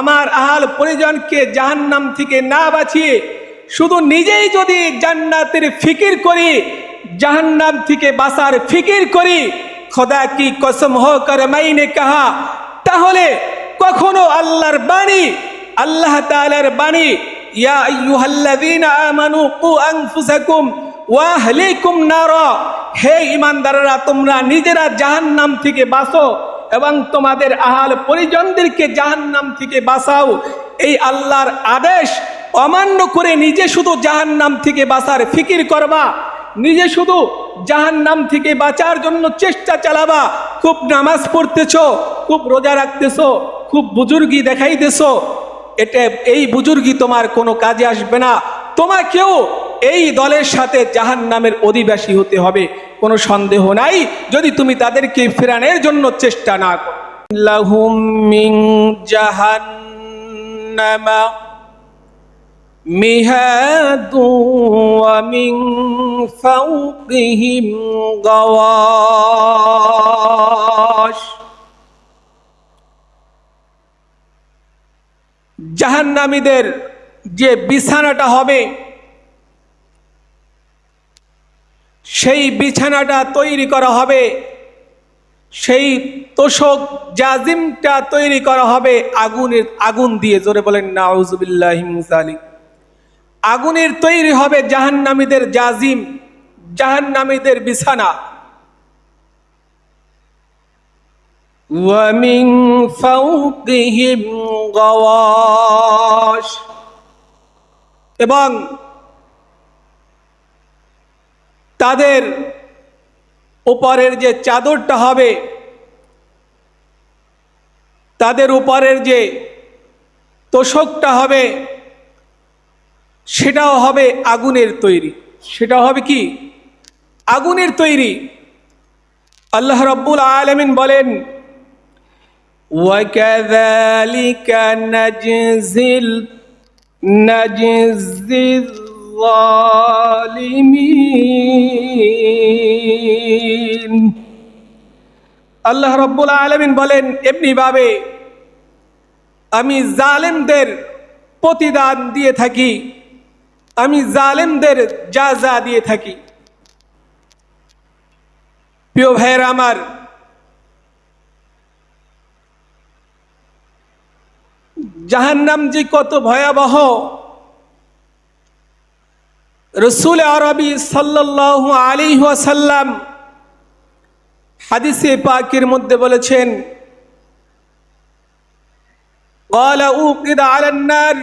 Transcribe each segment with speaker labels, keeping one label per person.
Speaker 1: আমার আহাল পরিজনকে জাহান্নাম থেকে না বাঁচিয়ে শুধু নিজেই যদি জান্নাতের ফিকির করি, জাহান্নাম থেকে বাঁচার ফিকির করি, খোদা কি কসম হো কর মাইনে কাহা, তাহলে কখনো আল্লাহর বাণী, আল্লাহ তালার বাণী, ইয়া আইয়ুহাল্লাযীনা আমানু কু আনফুসাকুম ওয়া আহলিকুম হে ইমানদাররা, তোমরা নিজেরা জাহান্নাম থেকে বাঁচো। এবং তোমাদের আহাল পরিজনদেরকে জাহান্নাম থেকে বাঁচাও। এই আল্লাহর আদেশ অমান্য করে নিজে শুধু জাহান্নাম থেকে বাঁচার ফিকির করবা। নিজে শুধু জাহান্নাম থেকে বাঁচার জন্য চেষ্টা চালাবা। খুব নামাজ পড়তেছো, খুব রোজা রাখতেছো, খুব বুজুর্গি দেখাইতেছো। এটা এই বুজুর্গি তোমার কোনো কাজে আসবে না। তোমাকেও এই দলের সাথে জাহান নামের অধিবাসী হতে হবে, কোনো সন্দেহ নাই। যদি তুমি তাদেরকে ফেরানোর জন্য চেষ্টা না মিন জাহান্নামা জাহান্নামীদের যে বিছানাটা হবে সেই বিছানাটা তৈরি করা হবে সেই তোষক জাজিমটা তৈরি করা হবে আগুনের আগুন দিয়ে জোরে বলেন নাউজুবিল্লাহিমসালি আগুনের তৈরি হবে জাহান্নামীদের জাজিম জাহান্নামীদের বিছানা ومن فوقهم غواش এবং তাদের উপরের যে চাদরটা হবে তাদের উপরের যে তোষকটা হবে সেটাও হবে আগুনের তৈরি সেটা হবে কি আগুনের তৈরি আল্লাহ রব্বুল আলমিন বলেন وكذلك نجزي ال- نجزي الظالمين আল্লাহ রব্বুল আলমিন বলেন এমনিভাবে আমি জালেমদের প্রতিদান দিয়ে থাকি আমি জালেমদের যা যা দিয়ে থাকি প্রিয় ভাইয়ের আমার জাহান্নাম যে কত ভয়াবহ রসুল আরবি সাল্লাহ আলী ওয়াসাল্লাম হাদিসে পাকের মধ্যে বলেছেন قال أوقد على النار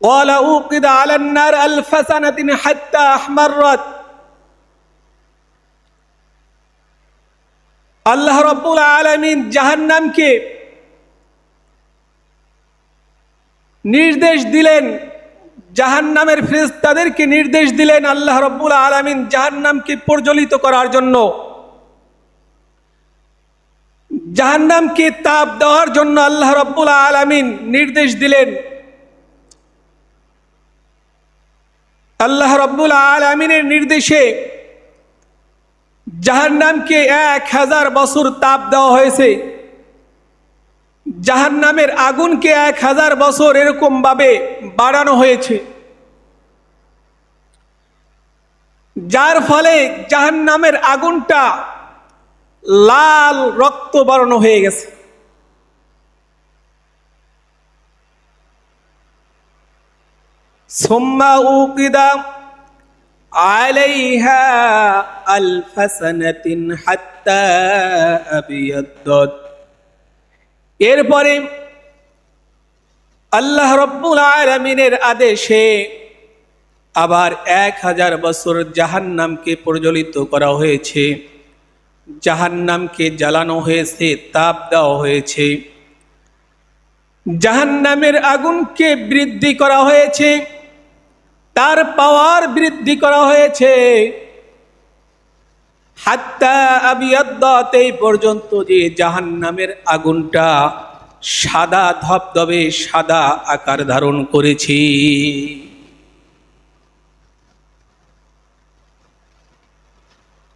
Speaker 1: قال أوقد على النار ألف سنة حتى أحمرت আল্লাহ রব্বুল আলমিন জাহান্নামকে নির্দেশ দিলেন জাহান নামের জাহান্নামের ফেরেশতাদেরকে নির্দেশ দিলেন আল্লাহ রব্বুল আলমিন জাহান্নামকে প্রজ্বলিত করার জন্য। জাহান্নামকে তাপ দেওয়ার জন্য আল্লাহ রব্বুল আলমিন নির্দেশ দিলেন। আল্লাহ রব্বুল আলমিনের নির্দেশে জাহান্নামকে এক হাজার বছর তাপ দেওয়া হয়েছে। জাহান নামের আগুনকে এক হাজার বছর এরকমভাবে বাড়ানো হয়েছে। যার ফলে জাহান নামের আগুনটা লাল রক্ত বাড়ানো হয়ে গেছে। সোম্মা উকিদা আলাইহা আলফাসানাতিন হাত্তা আবিয়াদ্দাত এরপরে আল্লাহ রব্বুল আলমিনের আদেশে আবার এক হাজার বছর জাহান্নামকে প্রজ্বলিত করা হয়েছে। জাহান্নামকে জ্বালানো হয়েছে, তাপ দেওয়া হয়েছে। জাহান্নামের আগুনকে বৃদ্ধি করা হয়েছে, তার পাওয়ার বৃদ্ধি করা হয়েছে। হাত্তা আবিয়াদ্দাত এই পর্যন্ত যে জাহান্নামের আগুনটা সাদা ধবধবে সাদা আকার ধারণ করেছি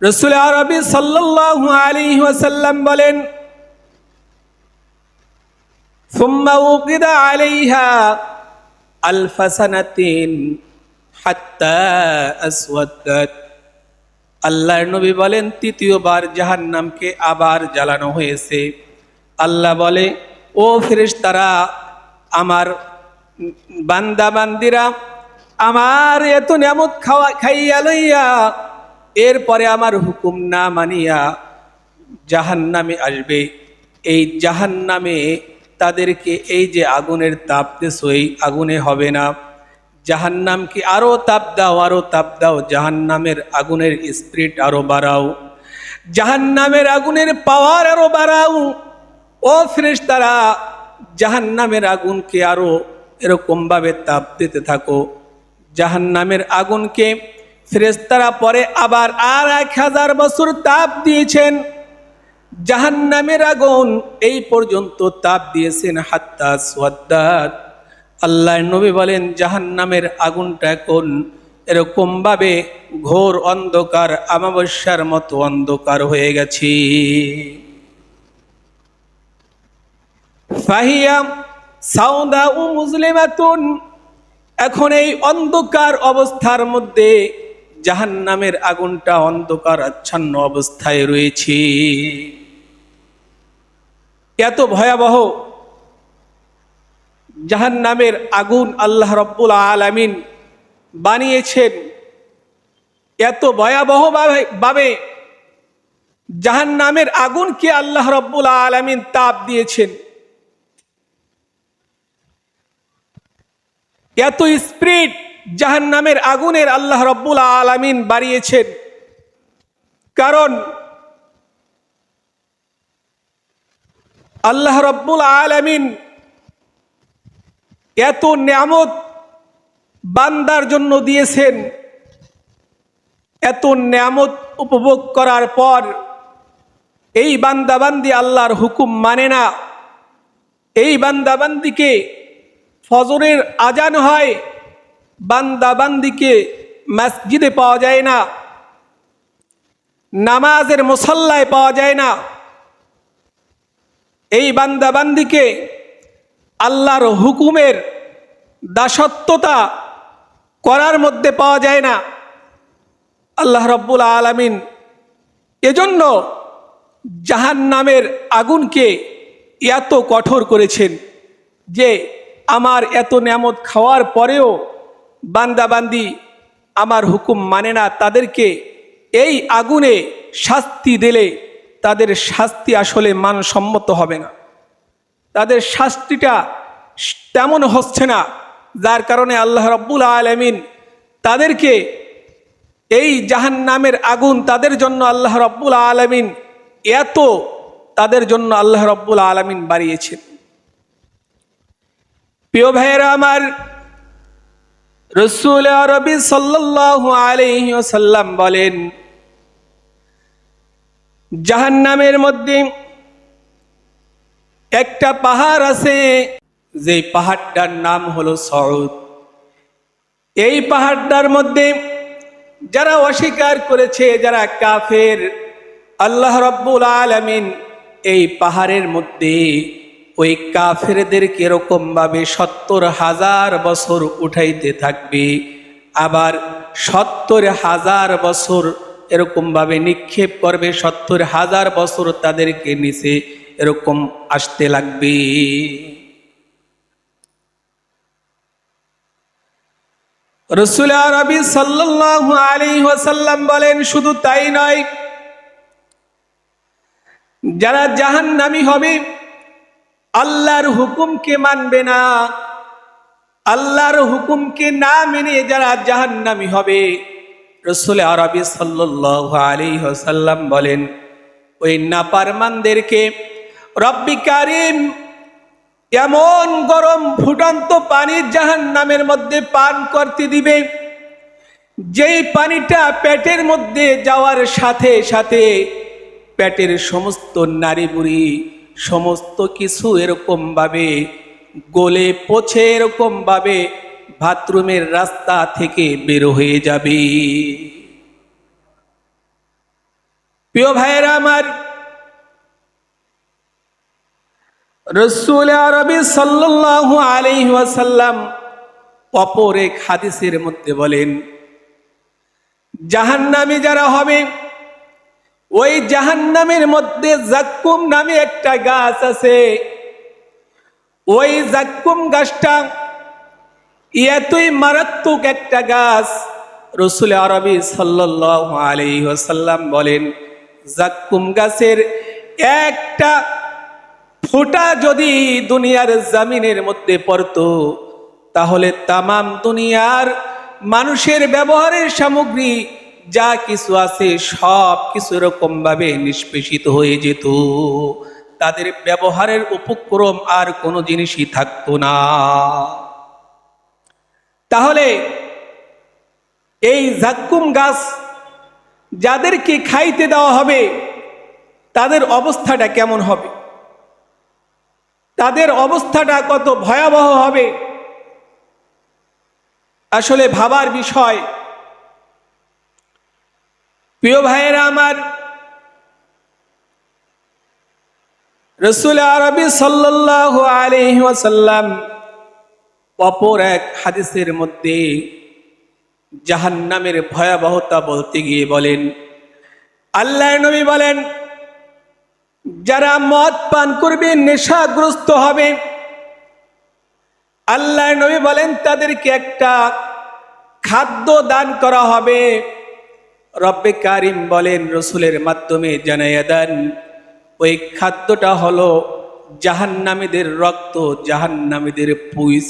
Speaker 1: রসুল আরবি সাল্লাল্লাহু আলাইহি ওয়াসাল্লাম বলেন ثم وقد عليها ألف سنة حتى أسودت আল্লাহর নবী বলেন, তৃতীয়বার জাহান্নামকে আবার জ্বালানো হয়েছে। আল্লাহ বলে, ও ফেরেশতারা, আমার বান্দা বান্দিরা আমার এত নিয়ামত খাওয়া, খাইয়া লইয়া, এরপরে আমার হুকুম না মানিয়া জাহান্নামে আসবে। এই জাহান্নামে তাদেরকে এই যে আগুনের তাপ দেশ আগুনে হবে না। জাহান্নামকে আরও তাপ দাও, আরও তাপ দাও, জাহান্নামের আগুনের স্পিরিট আরও বাড়াও। জাহান্নামের আগুনের পাওয়ার আরও বাড়াও। ও ফ্রেশ তারা জাহান্নামের আগুনকে আরও এরকম ভাবে তাপ দিতে থাকো। জাহান্নামের আগুনকে ফেরেস্তারা পরে আবার আর এক হাজার বছর তাপ দিয়েছেন। জাহান্নামের আগুন এই পর্যন্ত তাপ দিয়েছেন হাত্তা সোয়াদ্দাত। আল্লাহ নবী বলেন, জাহান্নামের আগুনটা এখন এরকম ভাবে ঘোর অন্ধকার আমাবস্যার মতো অন্ধকার হয়ে গেছে। ফাহিয়া সাউদা ও মুসলিমাতুন, এখন এই অন্ধকার অবস্থার মধ্যে জাহান্নামের আগুনটা অন্ধকার আচ্ছন্ন অবস্থায় রয়েছে। এত ভয়াবহ জাহান্নামের আগুন আল্লাহ রব্বুল আলামিন বানিয়েছেন। এত ভয়াবহ ভাবে জাহান্নামের আগুনকে আল্লাহ রব্বুল আলামিন তাপ দিয়েছেন। এত স্প্রিট জাহান নামের আগুনের আল্লাহ রব্বুল আলামিন বাড়িয়েছেন। কারণ আল্লাহ রব্বুল আলামিন এত নিয়ামত বান্দার জন্য দিয়েছেন। এত নিয়ামত উপভোগ করার পর এই বান্দাবান্দি আল্লাহর হুকুম মানে না। এই বান্দাবান্দিকে ফজরের আজান হয় বান্দা বান্দিকে মসজিদে পাওয়া যায় না, নামাজের মুসল্লায় পাওয়া যায় না। এই বান্দা বান্দিকে আল্লাহর হুকুমের দাসত্বতা করার মধ্যে পাওয়া যায় না। আল্লাহ রব্বুল আলমিন এজন্য জাহান নামের আগুনকে এত কঠোর করেছেন যে আমার এত নিয়ামত খাওয়ার পরেও বান্দাবান্দি আমার হুকুম মানে না। তাদেরকে এই আগুনে শাস্তি দিলে তাদের শাস্তি আসলে মানসম্মত হবে না। তাদের শাস্তিটা তেমন হচ্ছে না, যার কারণে আল্লাহ রব্বুল আলমিন তাদেরকে এই জাহান নামের আগুন তাদের জন্য আল্লাহ রব্বুল আলমিন এত তাদের জন্য আল্লাহ রব্বুল আলমিন বাড়িয়েছেন। প্রিয় ভাইয়েরা, আমার রসুল আরবি সাল্লাহ আলহিসাল্লাম বলেন, জাহান্নামের মধ্যে একটা পাহাড় আছে যে পাহাড়টার নাম হলো সৌদ এই পাহাড়টার মধ্যে যারা অস্বীকার করেছে, যারা কাফের, আল্লাহ রব্বুল আলমিন এই পাহাড়ের মধ্যে ওই কাফেরদের কীরকম ভাবে সত্তর হাজার বছর উঠাইতে থাকবে, আবার সত্তর হাজার বছর এরকম ভাবে নিক্ষেপ করবে, সত্তর হাজার বছর তাদেরকে নিচে এরকম আসতে লাগবে। রসুল আরবি সাল্লাল্লাহু আলাইহি ওয়াসাল্লাম বলেন, শুধু তাই নয়, যারা জাহান্নামী হবে, আল্লাহর হুকুমকে মানবে না। আল্লাহর হুকুমকে না মেনে যারা জাহান্নামি হবে, রসুল আরবি সাল্লাহ আলী হাসাল্লাম বলেন, ওই নাপারমানদেরকে রব্বি কারিম, এমন গরম ফুটন্ত পানি জাহান নামের মধ্যে পান করতে দিবে, যেই পানিটা পেটের মধ্যে যাওয়ার সাথে সাথে পেটের সমস্ত নারী বুড়ি সমস্ত কিছু এরকম ভাবে গলে পচে এরকম ভাবে বাথরুমের রাস্তা থেকে বের হয়ে যাবে। প্রিয় ভাইয়েরা আমার রসুল আরবি সাল্লাল্লাহু আলাইহি ওয়াসাল্লাম অপর এক হাদিসের মধ্যে বলেন, জাহান্নামী যারা হবে, ওই জাহান্নামের মধ্যে জাক্কুম নামে একটা গাছ আছে। ওই জাক্কুম গাছটা এতই মারাত্মক একটা গাছ, রসুল আরবি সাল্লাল্লাহু আলাইহি ওয়াসাল্লাম বলেন, জাক্কুম গাছের একটা ফোঁটা যদি দুনিয়ার জামিনের মধ্যে পড়তো, তাহলে তামাম দুনিয়ার মানুষের ব্যবহারের সামগ্রী যা কিছু আছে সব কিছু এরকম ভাবে নিষ্পেষিত হয়ে যেত। তাদের ব্যবহারের উপক্রম আর কোনো জিনিসই থাকতো না। তাহলে এই জাক্কুম গাছ যাদেরকে খাইতে দেওয়া হবে, তাদের অবস্থাটা কেমন হবে? তাদের অবস্থাটা কত ভয়াবহ হবে? আসলে ভাবার বিষয়, প্রিয় ভাইয়েরা আমার, রসুল আরবি সাল্লাহ আলহি ওয়াসাল্লাম অপর এক হাদিসের মধ্যে জাহান্নামের ভয়াবহতা বলতে গিয়ে বলেন আল্লাহ নবী বলেন যারা মদ পান করবে, নেশাগ্রস্ত হবে। আল্লাহ নবী বলেন, তাদেরকে একটা খাদ্য দান করা হবে। রব্বে কারিম বলেন, রসুলের মাধ্যমে জানাইয়া দেন, ওই খাদ্যটা হলো জাহান্নামীদের রক্ত, জাহান্নামীদের পুইস,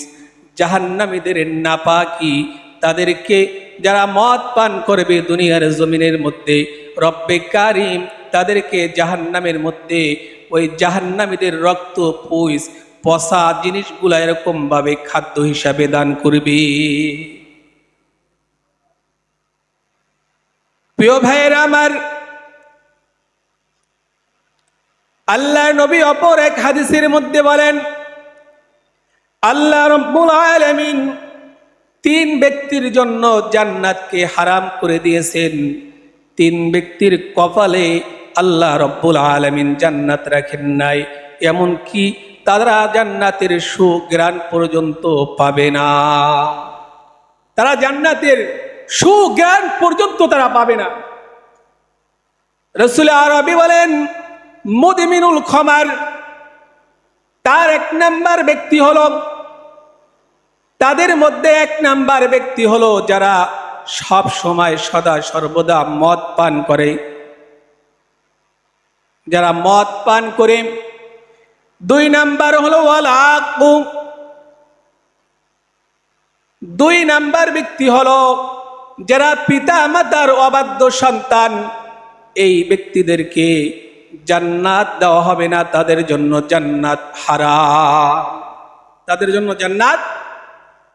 Speaker 1: জাহান্নামীদের নাপাকি। তাদেরকে যারা মদ পান করবে দুনিয়ার জমিনের মধ্যে, রব্বে কারিম তাদেরকে জাহান্নামের মধ্যে, ওই জাহান্নামীদের রক্ত, পুইস, পচা জিনিসগুলা এরকম ভাবে খাদ্য হিসাবে দান করবে। প্রিয় ভাইয়েরা আমার আল্লাহ নবী অপর এক হাদিসের মধ্যে বলেন, আল্লাহ রব্বুল আলামিন তিন ব্যক্তির জন্য জান্নাতকে হারাম করে দিয়েছেন। তিন ব্যক্তির কপালে আল্লাহ রব্বুল আলামিন জান্নাত রাখেন নাই এমন কি তারা জান্নাতের সুগ্রাণ পর্যন্ত পাবে না। তারা জান্নাতের সুজ্ঞান পর্যন্ত তারা পাবে না। রসুল আরবি বলেন, মুদমিনুল খমার, তার এক নাম্বার ব্যক্তি হল, তাদের মধ্যে এক নাম্বার ব্যক্তি হলো যারা সব সময় সদা সর্বদা মদ পান করে। যারা মদ পান করে, দুই নাম্বার হলো ওয়াল দুই নাম্বার ব্যক্তি হলো যারা পিতা মাতার অবাধ্য সন্তান, এই ব্যক্তিদেরকে জান্নাত দেওয়া হবে না, তাদের জন্য জান্নাত হারাম। তাদের জন্য জান্নাত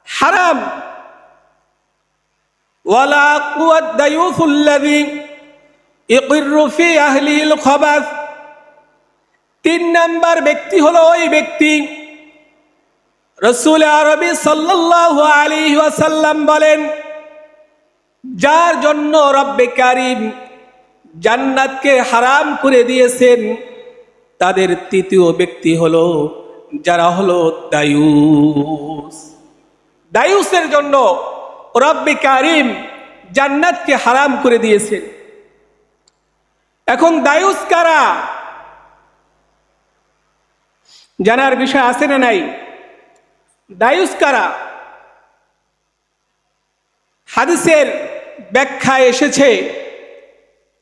Speaker 1: হারাম। ওয়ালা কুয়াত দায়ুফুল্লাযী ইকিরু ফি আহলিল খবাস। তিন নাম্বার ব্যক্তি হলো ওই ব্যক্তি। রসুল আরবি সাল্লাল্লাহু আলাইহি ওয়াসাল্লাম বলেন, যার জন্য রব্বে কারিম জান্নাতকে হারাম করে দিয়েছেন, তাদের তৃতীয় ব্যক্তি হলো, যারা হলো দায়ুস দায়ুসের জন্য রব্বে কারিম জান্নাতকে হারাম করে দিয়েছেন। এখন দায়ুস কারা? জানার বিষয় আছে না নাই? দায়ুস কারা? হাদিসের ব্যাখ্যায় এসেছে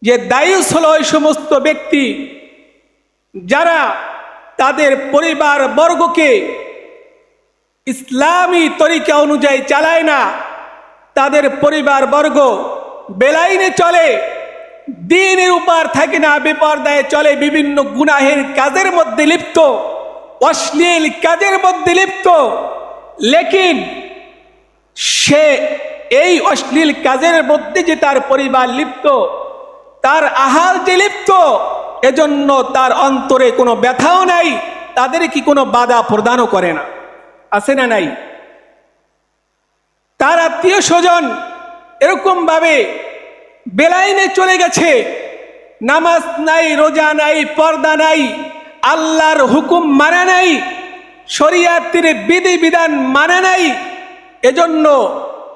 Speaker 1: যে দায়ুস হলো ওই সমস্ত ব্যক্তি যারা তাদের পরিবার বর্গকে ইসলামী তরিকা অনুযায়ী চালায় না। তাদের পরিবার বর্গ বেলাইনে চলে, দিনের উপর থাকে না, বেপর্দায় চলে, বিভিন্ন গুনাহের কাজের মধ্যে লিপ্ত। অশ্লীল কাজের মধ্যে লিপ্ত। লেকিন সে এই অশ্লীল কাজের মধ্যে যে তার পরিবার লিপ্ত, তার আহার যে লিপ্ত, এজন্য তার অন্তরে কোনো ব্যথাও নাই, তাদের কি কোনো বাধা প্রদানও করে না। আছে না নাই? তার আত্মীয় স্বজন এরকম ভাবে বেলাইনে চলে গেছে। নামাজ নাই, রোজা নাই, পর্দা নাই আল্লাহর হুকুম মানে নাই, শরিয়াতের বিধি বিধান মানে নাই, এজন্য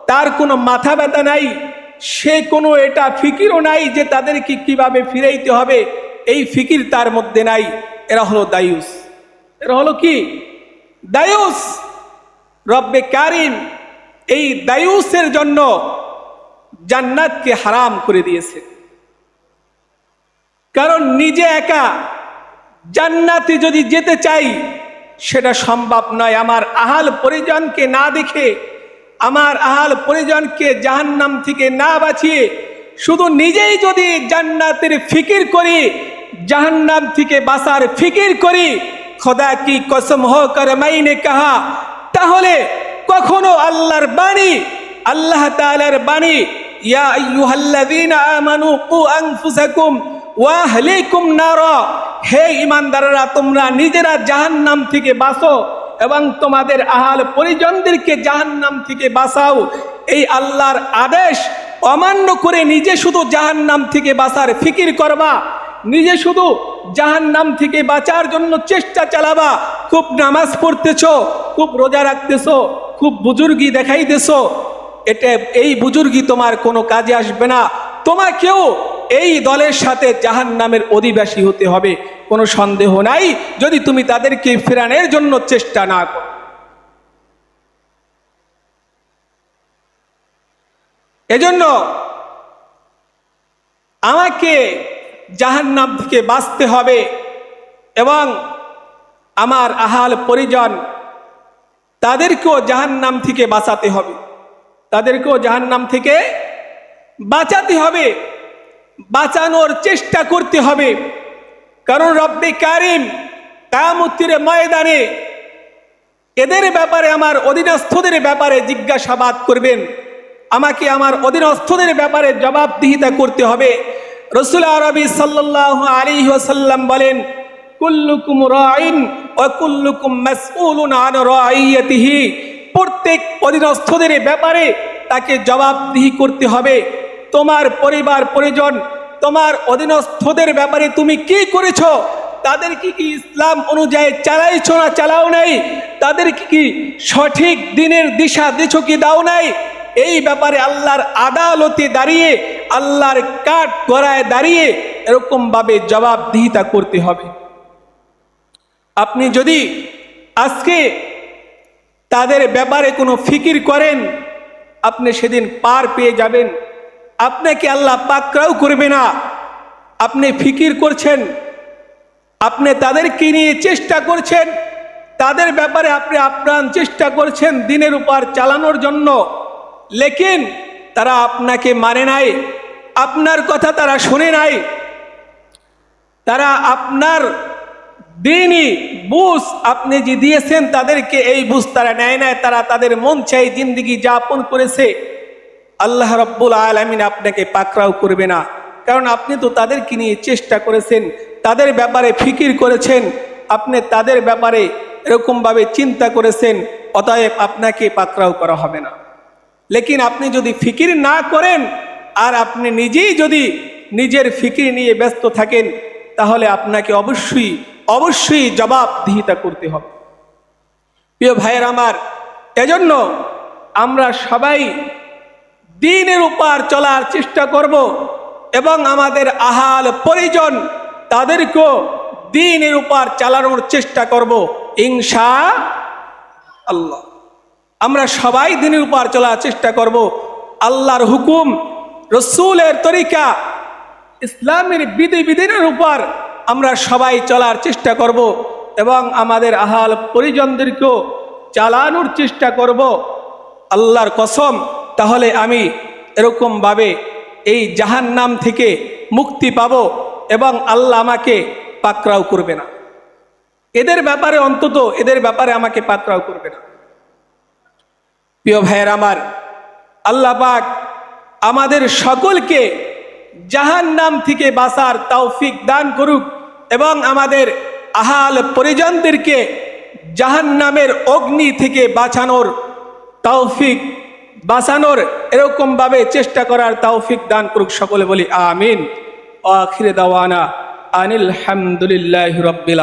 Speaker 1: তার কোনো মাথা ব্যথা নাই, সে কোনো এটা ফিকিরও নাই যে তাদেরকে কীভাবে ফিরাইতে হবে, এই ফিকির তার মধ্যে নাই, এরা হলো দায়ুস। এরা হলো কি? দায়ুস। রব্বে কারিম এই দায়ুসের জন্য জান্নাতকে হারাম করে দিয়েছে। কারণ নিজে একা জান্নাতে যদি যেতে চাই, সেটা সম্ভব নয়। আমার আহাল পরিজনকে না দেখে, আমার আহাল পরিজনকে জাহান্নাম থেকে না বাঁচিয়ে, শুধু নিজেই যদি জান্নাতের ফিকির করি, জাহান্নাম থেকে বাঁচার ফিকির করি, খোদা কি কসম হো কর মাইনে কাহা, তাহলে কখনো আল্লাহর বাণী, আল্লাহ তাআলার বাণী, ইয়া আইয়ুহাল্লাযীনা আমানু কু আনফুসাকুম ওয়া আহলিকুম নারা। হে ইমানদাররা, তোমরা নিজেরা জাহান্নাম থেকে বাঁচো এবং তোমাদের আহাল পরিজনদেরকে জাহান্নাম থেকে বাঁচাও। এই আল্লাহর আদেশ অমান্য করে নিজে শুধু জাহান্নাম থেকে বাঁচার ফিকির করবা। নিজে শুধু জাহান্নাম থেকে বাঁচার জন্য চেষ্টা চালাবা। খুব নামাজ পড়তেছ, খুব রোজা রাখতেছ, খুব বুজুর্গি দেখাইতেছ। এটা এই বুজুর্গি তোমার কোনো কাজে আসবে না। তোমাকেও এই দলের সাথে জাহান নামের অধিবাসী হতে হবে, কোনো সন্দেহ নাই। যদি তুমি তাদেরকে ফেরানোর জন্য চেষ্টা না করো। এজন্য আমাকে জাহান্নাম থেকে বাঁচতে হবে এবং আমার আহাল পরিজন তাদেরকেও জাহান্নাম থেকে বাঁচাতে হবে। তাদেরকেও জাহান্নাম থেকে বাঁচাতে হবে। বাঁচানোর চেষ্টা করতে হবে। কারণ রব্বে কারিম কায়ামুত্তির ময়দানে এদের ব্যাপারে, আমার অধীনস্থদের ব্যাপারে জিজ্ঞাসাবাদ করবেন। আমাকে আমার অধীনস্থদের ব্যাপারে জবাবদিহিতা করতে হবে। রসুল আরবি সাল্লাহ আলী ওসাল্লাম বলেন, কুল্লুকুম রাইন ও কুল্লুকুম প্রত্যেক অধীনস্থদের ব্যাপারে তাকে জবাবদিহি করতে হবে। তোমার পরিবার, পরিজন, তোমার অধীনস্থদের ব্যাপারে তুমি কি করেছ? তাদেরকে কি কি ইসলাম অনুযায়ী চালাইছো না চালাও নাই? তাদেরকে কি কি সঠিক দিনের দিশা দিছ কি দাও নাই? এই ব্যাপারে আল্লাহর আদালতে দাঁড়িয়ে, আল্লাহর কাঠ গড়ায় দাঁড়িয়ে এরকমভাবে জবাবদিহিতা করতে হবে। আপনি যদি আজকে তাদের ব্যাপারে কোনো ফিকির করেন, আপনি সেদিন পার পেয়ে যাবেন। আপনাকে আল্লাহ পাকরাও করবে না। আপনি ফিকির করছেন। আপনি তাদেরকে নিয়ে চেষ্টা করছেন। তাদের ব্যাপারে আপনি আপ্রাণ চেষ্টা করছেন দিনের উপর চালানোর জন্য। লেকিন তারা আপনাকে মানে নাই। আপনার কথা তারা শুনে নাই। তারা আপনার দিনই বুঝ আপনি যে দিয়েছেন তাদেরকে এই বুঝ তারা নেয় নাই। তারা তাদের মন চাই জিন্দিগি যাপন করেছে। আল্লাহ রব্বুল আলমিন আপনাকে পাকড়াও করবে না। কারণ আপনি তো তাদেরকে নিয়ে চেষ্টা করেছেন, তাদের ব্যাপারে ফিকির করেছেন, আপনি তাদের ব্যাপারে এরকমভাবে চিন্তা করেছেন, অতএব আপনাকে পাকড়াও করা হবে না। লেকিন আপনি যদি ফিকির না করেন, আর আপনি নিজেই যদি নিজের ফিকির নিয়ে ব্যস্ত থাকেন, তাহলে আপনাকে অবশ্যই অবশ্যই জবাবদিহিতা করতে হবে। প্রিয় ভাইয়ের আমার, এজন্য আমরা সবাই দিনের উপর চলার চেষ্টা করব এবং আমাদের আহাল পরিজন তাদেরকেও দিনের উপর চালানোর চেষ্টা করব, ইনশা আল্লাহ। আমরা সবাই দিনের উপর চলার চেষ্টা করব। আল্লাহর হুকুম, রসুলের তরিকা, ইসলামের বিধি বিধানের উপর আমরা সবাই চলার চেষ্টা করব এবং আমাদের আহাল পরিজনদেরকেও চালানোর চেষ্টা করব। আল্লাহর কসম তাহলে আমি এরকমভাবে এই জাহান নাম থেকে মুক্তি পাব এবং আল্লাহ আমাকে পাকরাও করবে না। এদের ব্যাপারে অন্তত এদের ব্যাপারে আমাকে পাকরাও করবে না। প্রিয় ভাইয়ের আমার, আল্লাহ পাক আমাদের সকলকে জাহান নাম থেকে বাঁচার তৌফিক দান করুক এবং আমাদের আহাল পরিজনদেরকে জাহান নামের অগ্নি থেকে বাঁচানোর তৌফিক বাঁচানোর এরকমভাবে চেষ্টা করার তৌফিক দান করুক সকলে বলি, আমিন। আখিরে দাওয়ানা আনিল হামদুলিল্লাহ রব্বিল